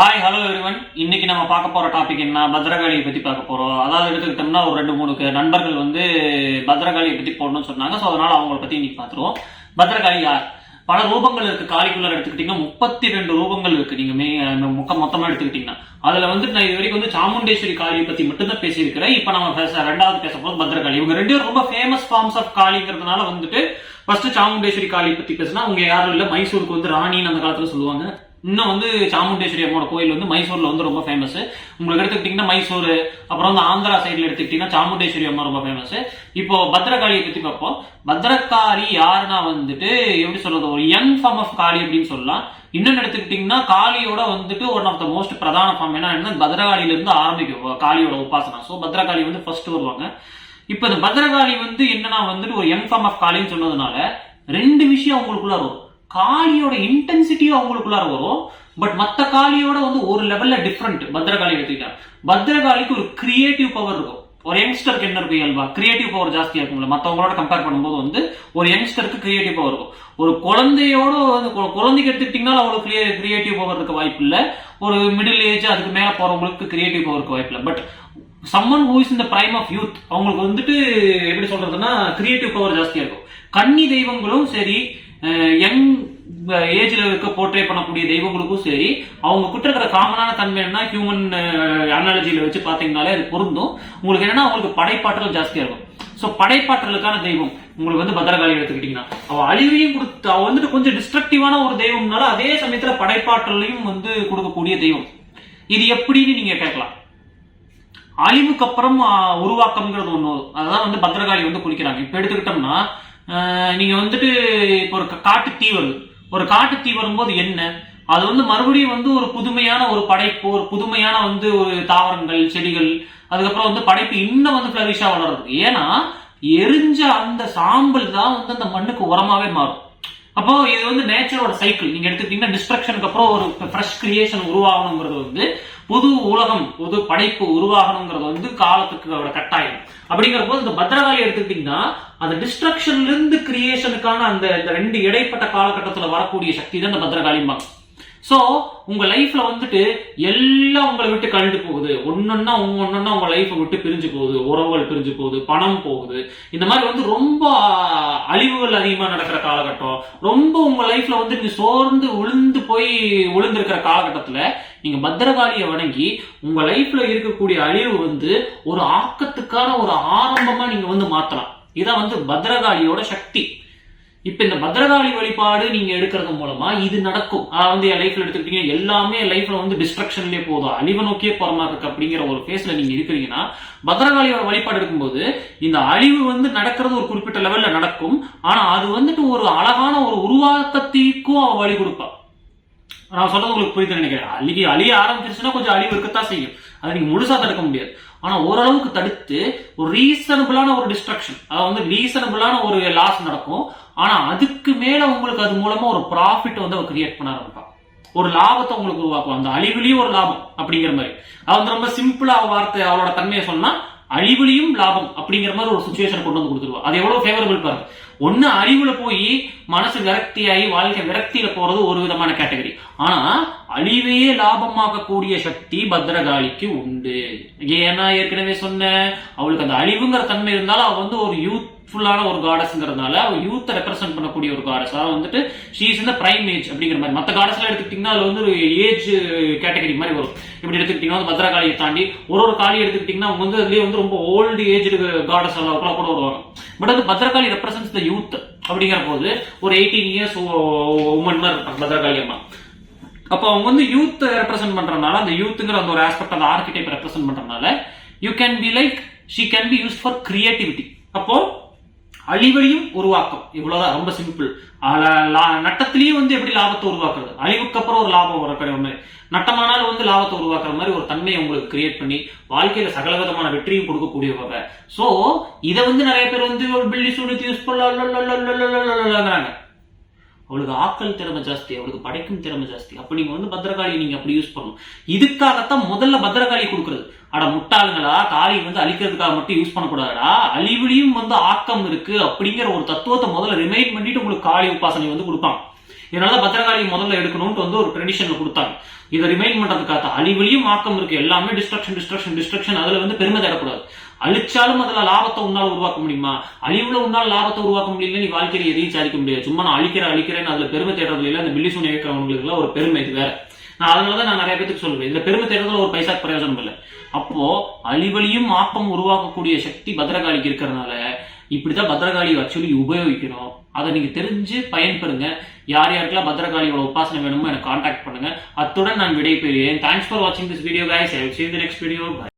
Hi hello everyone இன்னைக்கு நம்ம பார்க்க போற டாபிக் என்ன? பத்ரகாளியை பத்தி பார்க்க போறோம். அதாவது எடுத்துக்கிட்டோம்னா ஒரு ரெண்டு மூணு நண்பர்கள் வந்து பத்ரகாளியை பத்தி போடணும்னு சொன்னாங்க. ஸோ அதனால அவங்கள பத்தி இன்னைக்கு பார்த்துருவோம். பத்ரகாளி யார்? பல ரூபங்கள் இருக்கு. காளிக்குள்ள எடுத்துக்கிட்டீங்கன்னா முப்பத்தி ரெண்டு ரூபங்கள் இருக்கு. நீங்க மே முக்க மொத்தமா எடுத்துக்கிட்டீங்கன்னா. அதுல வந்து நான் இது வரைக்கும் வந்து சாமுண்டேஸ்வரி காளியை பத்தி மட்டும்தான் பேசியிருக்கிறேன். இப்போ நம்ம பேச ரெண்டாவது பேச போது பத்ரகாளி. இவங்க ரெண்டு பேரும் ரொம்ப ஃபேமஸ் ஃபார்ம்ஸ் ஆஃப் காளிங்கிறதுனால வந்துட்டு ஃபர்ஸ்ட் சாமுண்டேஸ்வரி காளி பத்தி பேசினா அவங்க யாரும் இல்ல. மைசூருக்கு வந்து ராணின்னு அந்த காலத்துல சொல்லுவாங்க. இன்னும் வந்து சாமுண்டேஸ்வரி அம்மோட கோயில் வந்து மைசூர்ல வந்து ரொம்ப ஃபேமஸ் உங்களுக்கு எடுத்துக்கிட்டீங்கன்னா மைசூர் அப்புறம் வந்து ஆந்திரா சைடில் எடுத்துக்கிட்டீங்கன்னா சாமுண்டேஸ்வரி அம்மா ரொம்ப ஃபேமஸ் இப்போ பத்ரகாளியை பத்தி பார்ப்போம். பத்ரகாளி யாருன்னா வந்துட்டு எப்படி சொல்றது ஒரு யங் ஃபார்ம் ஆஃப் காளி அப்படின்னு சொல்லலாம். இன்னொன்னு எடுத்துக்கிட்டீங்கன்னா காளியோட வந்துட்டு ஒன் ஆஃப் த மோஸ்ட் பிரதான ஃபார்ம் என்ன பத்ரகாளியில இருந்து ஆரம்பிக்கும் காளியோட உபாசனா. ஸோ பத்ரகாளி வந்து ஃபர்ஸ்ட் வருவாங்க. இப்போ இந்த பத்ரகாளி வந்து என்னன்னா வந்துட்டு ஒரு யங் ஃபார்ம் ஆஃப் காளின்னு சொன்னதுனால ரெண்டு விஷயம் அவங்களுக்குள்ள வரும். காளியோட இன்டென்சிட்டியும் அவங்களுக்குள்ளார வரும். பட் மற்ற காளியோட வந்து ஒரு லெவல்ல டிஃப்ரெண்ட் பத்ரகாளி எடுத்துக்கிட்டா பத்ரகாளிக்கு ஒரு கிரியேட்டிவ் பவர் இருக்கும். ஒரு யங்ஸ்டருக்கு என்ன இருக்கும் இயல்பா? கிரியேட்டிவ் பவர் ஜாஸ்தியா இருக்கும்ல. மத்தவங்களோட கம்பேர் பண்ணும்போது வந்து ஒரு யங்ஸ்டருக்கு கிரியேட்டிவ் பவர் இருக்கும். ஒரு குழந்தையோட வந்து கு- குழந்தைக்கு எடுத்துக்கிட்டீங்கன்னா அவங்களுக்கு கிரியேட்டிவ் பவர் இருக்க வாய்ப்பு இல்லை. ஒரு மிடில் ஏஜ் அதுக்கு மேல போறவங்களுக்கு கிரியேட்டிவ் பவர் இருக்க வாய்ப்பு இல்லை. பட் சம்மன் ஹூ இஸ் இந்த பிரைம் ஆஃப் யூத் அவங்களுக்கு வந்துட்டு எப்படி சொல்றதுன்னா கிரியேட்டிவ் பவர் ஜாஸ்தியா இருக்கும். கன்னி தெய்வங்களும் சரி யங் ஏஜ்ல இருக்க போர்ட்ரே பண்ணக்கூடிய தெய்வங்களுக்கும் சரி அவங்க கிட்ட இருக்கிற காமனான தன்மை என்ன ஹியூமன் அனாலஜியில வச்சு பாத்தீங்கன்னாலே அது பொருந்தும். உங்களுக்கு என்னன்னா அவங்களுக்கு படைப்பாற்றல் ஜாஸ்தியா இருக்கும். ஸோ படைப்பாற்றலுக்கான தெய்வம். உங்களுக்கு வந்து பத்திரகாளி எடுத்துக்கிட்டீங்கன்னா. அவள் அழிவையும் கொடுத்து அவள் வந்துட்டு கொஞ்சம் டிஸ்ட்ரக்டிவான ஒரு தெய்வம்னால அதே சமயத்துல படைப்பாற்றலையும் வந்து கொடுக்கக்கூடிய தெய்வம். இது எப்படின்னு நீங்க கேட்கலாம். அழிவுக்கு அப்புறம் உருவாக்கம்ங்கிறது ஒன்று அதான் வந்து பத்திரகாளி வந்து குறிக்கிறாங்க. இப்போ எடுத்துக்கிட்டோம்னா நீங்கள் வந்துட்டு இப்போ ஒரு காட்டு தீ வருது ஒரு காட்டு தீ வரும்போது என்ன? அது வந்து மறுபடியும் வந்து ஒரு புதுமையான ஒரு படைப்பு ஒரு புதுமையான வந்து ஒரு தாவரங்கள் செடிகள் அதுக்கப்புறம் வந்து படைப்பு இன்னும் வந்து ஃபிளரிஷாக வளருது. ஏன்னா எரிஞ்ச அந்த சாம்பல் தான் வந்து அந்த மண்ணுக்கு உரமாவே மாறும். அப்போ இது வந்து நேச்சரோட சைக்கிள் நீங்க எடுத்துக்கிட்டீங்கன்னா டிஸ்ட்ரக்ஷனுக்கு அப்புறம் ஒரு ஃப்ரெஷ் கிரியேஷன் உருவாகணுங்கிறது வந்து புது உலகம் புது படைப்பு உருவாகணுங்கிறது வந்து காலத்துக்கு அவரோட கட்டாயம். அப்படிங்கிற போது இந்த பத்ரகாளி எடுத்துக்கிட்டீங்கன்னா அந்த டிஸ்ட்ரக்ஷன்ல இருந்து கிரியேஷனுக்கான அந்த இந்த ரெண்டு இடைப்பட்ட காலகட்டத்தில் வரக்கூடிய சக்தி தான் இந்த பத்ரகாளிம்பாங்க சோ உங்க லைஃப்ல வந்துட்டு எல்லாம் உங்களை விட்டு கழிந்து போகுது. ஒன்னொன்னா ஒன்னொன்னா உங்க லைஃப்பை விட்டு பிரிஞ்சு போகுது. உறவுகள் பிரிஞ்சு போகுது. பணம் போகுது. இந்த மாதிரி வந்து ரொம்ப அழிவுகள் அதிகமா நடக்கிற காலகட்டம். ரொம்ப உங்க லைஃப்ல வந்து நீங்க சோர்ந்து விழுந்து போய் விழுந்திருக்கிற காலகட்டத்துல நீங்க பத்திரகாளியை வணங்கி உங்க லைஃப்ல இருக்கக்கூடிய அழிவு வந்து ஒரு ஆக்கத்துக்கான ஒரு ஆரம்பமா நீங்க வந்து மாத்தலாம். இதான் வந்து பத்திரகாளியோட சக்தி. இப்ப இந்த பத்ரகாளி வழிபாடு நீங்க எடுக்கிறது மூலமா இது நடக்கும். அதாவது வந்து என் லைஃப்ல எடுத்துக்கிட்டீங்க எல்லாமே லைஃப்பில் லைஃப்ல வந்து டிஸ்ட்ரக்ஷன்லயே போதும். அழிவை நோக்கியே போகிற மாதிரி இருக்கு அப்படிங்கிற ஒரு ஃபேஸில் நீங்க இருக்கிறீங்கன்னா பத்ரகாளியோட வழிபாடு எடுக்கும்போது இந்த அழிவு வந்து நடக்கிறது ஒரு குறிப்பிட்ட லெவல்ல நடக்கும். ஆனா அது வந்துட்டு ஒரு அழகான ஒரு உருவாக்கத்திற்கும் அவ வழி கொடுப்பா. நான் சொல்றது உங்களுக்கு புரியுது நினைக்கிறேன். அழுகி அழிய ஆரம்பிச்சிருச்சுன்னா கொஞ்சம் அழிவு இருக்கத்தான் செய்யும். அதை நீங்க முழுசா தடுக்க முடியாது. ஆனா ஓரளவுக்கு தடுத்து ஒரு ரீசனபிளான ஒரு டிஸ்ட்ரக்ஷன் அதாவது வந்து ரீசனபிளான ஒரு லாஸ் நடக்கும். ஆனா அதுக்கு மேல உங்களுக்கு அது மூலமா ஒரு ப்ராஃபிட் வந்து அவர் கிரியேட் பண்ண ஆரம்பிப்பான் ஒரு லாபத்தை உங்களுக்கு உருவாக்கும். அந்த அழிவுலயும் ஒரு லாபம் அப்படிங்கிற மாதிரி. அது வந்து ரொம்ப சிம்பிளா வார்த்தை அவளோட தன்மையை சொன்னா அழிவுலையும் லாபம் அப்படிங்கிற மாதிரி ஒரு சுச்சுவேஷன் கொண்டு வந்து கொடுத்துருவோம் அது எவ்வளவு ஃபேவரபிள் பாருங்க. ஒண்ணு அழிவுல போய் மனசு விரக்தியாகி வாழ்க்கை விரக்தியில போறது ஒரு விதமான கேட்டகரி ஆனா அழிவையே லாபமாக்கக்கூடிய சக்தி பத்ரகாளிக்கு உண்டு. ஏன்னா ஏற்கனவே சொன்னேன் அவளுக்கு அந்த அழிவுங்கிற தன்மை இருந்தாலும் அவ வந்து ஒரு யூத் ஃபுல்லான ஒரு காடஸ்ங்கிறதுனால அவ யூத்தை ரெப்ரசென்ட் பண்ணக்கூடிய ஒரு காடஸ் அதாவது வந்துட்டு ஷீஸ் இந்த பிரைம் ஏஜ் அப்படிங்கிற மாதிரி. மற்ற காடஸ்லாம் எடுத்துக்கிட்டிங்கன்னா அதில் வந்து ஒரு ஏஜ் கேட்டகரி மாதிரி வரும். இப்படி எடுத்துக்கிட்டிங்கன்னா வந்து பத்ரகாளியை தாண்டி ஒரு ஒரு காளி எடுத்துக்கிட்டிங்கன்னா அவங்க வந்து அதுலேயே வந்து ரொம்ப ஓல்டு ஏஜ் காடஸ் அளவுக்குலாம் கூட வருவாங்க. பட் அது பத்ரகாளி ரெப்ரசன்ஸ் த யூத் அப்படிங்கிற போது ஒரு எயிட்டீன் இயர்ஸ் உமன் மாதிரி இருப்பாங்க பத்ரகாளி அம்மா. அப்போ அவங்க வந்து யூத் ரெப்ரசென்ட் பண்றதுனால அந்த யூத்துங்கிற அந்த ஒரு ஆஸ்பெக்ட் அந்த ஆர்கிடைப் ரெப்ரசென்ட் பண்றதுனால you can be like she can be use for creativity அப்போ அழிவையும் உருவாக்கம் இவ்வளவுதான் ரொம்ப சிம்பிள் நட்டத்திலேயே வந்து எப்படி லாபத்தை உருவாக்குறது அழிவுக்கு அப்புறம் ஒரு லாபம் வரக்கூடிய மாதிரி நட்டமானாலும் வந்து லாபத்தை உருவாக்குற மாதிரி ஒரு தன்மையை உங்களுக்கு கிரியேட் பண்ணி வாழ்க்கையில சகல விதமான வெற்றியும் கொடுக்கக்கூடியவங்க சோ இதை வந்து நிறைய பேர் வந்து பில்லி சூனித்து யூஸ் பண்ணலாம் அவளுக்கு ஆக்கல் திறமை ஜாஸ்தி அவளுக்கு படைக்கும் திறமை ஜாஸ்தி. அப்ப நீங்க வந்து பத்திரகாளி நீங்க அப்படி யூஸ் பண்ணணும். இதுக்காகத்தான் முதல்ல பத்திரகாளி கொடுக்குறது. அட முட்டாளுங்களா காளியை வந்து அழிக்கிறதுக்காக மட்டும் யூஸ் பண்ணக்கூடாதுடா. அழிவுலையும் வந்து ஆக்கம் இருக்கு அப்படிங்கிற ஒரு தத்துவத்தை முதல்ல ரிமைண்ட் பண்ணிட்டு உங்களுக்கு காளி உபாசனை வந்து கொடுப்பாங்க. இதனால பத்திரகாளி முதல்ல எடுக்கணும்னு வந்து ஒரு ட்ரெடிஷன்ல கொடுத்தாங்க. இதை ரிமைண்ட் பண்றதுக்காக அழிவுலையும் ஆக்கம் இருக்கு. எல்லாமே டிஸ்ட்ரக்ஷன் டிஸ்ட்ரக்ஷன் டிஸ்ட்ரக்ஷன் அதுல வந்து பெருமை தேடக்கூடாது. அழிச்சாலும் அதுல லாபத்தை உன்னால உருவாக்க முடியுமா? அழிவுல உன்னால லாபத்தை உருவாக்க முடியல நீ வாழ்க்கையில எதையும் சாதிக்க முடியாது. சும்மா நான் அழிக்கிறேன் அழிக்கிறேன்னு அதுல பெருமை தேடுறதுல இல்ல அந்த பில்லி சூனி ஒரு பெருமை இது வேற. நான் அதனாலதான் நான் நிறைய பேருக்கு சொல்லுவேன் இந்த பெருமை தேடுறதுல ஒரு பைசா பிரயோஜனம் இல்லை. அப்போ அழிவழியும் ஆப்பம் உருவாக்கக்கூடிய சக்தி பத்ரகாளிக்கு இருக்கிறதுனால இப்படிதான் பத்ரகாளி ஆக்சுவலி உபயோகிக்கணும் அதை நீங்க தெரிஞ்சு பயன்பெறுங்க. யார் யாருக்கெல்லாம் பத்ரகாளியோட உபாசனை வேணுமோ எனக்கு காண்டாக்ட் பண்ணுங்க. அத்துடன் நான் விடை பெறுகிறேன் தேங்க்ஸ் ஃபார் வாட்சிங் this video guys. I will next video bye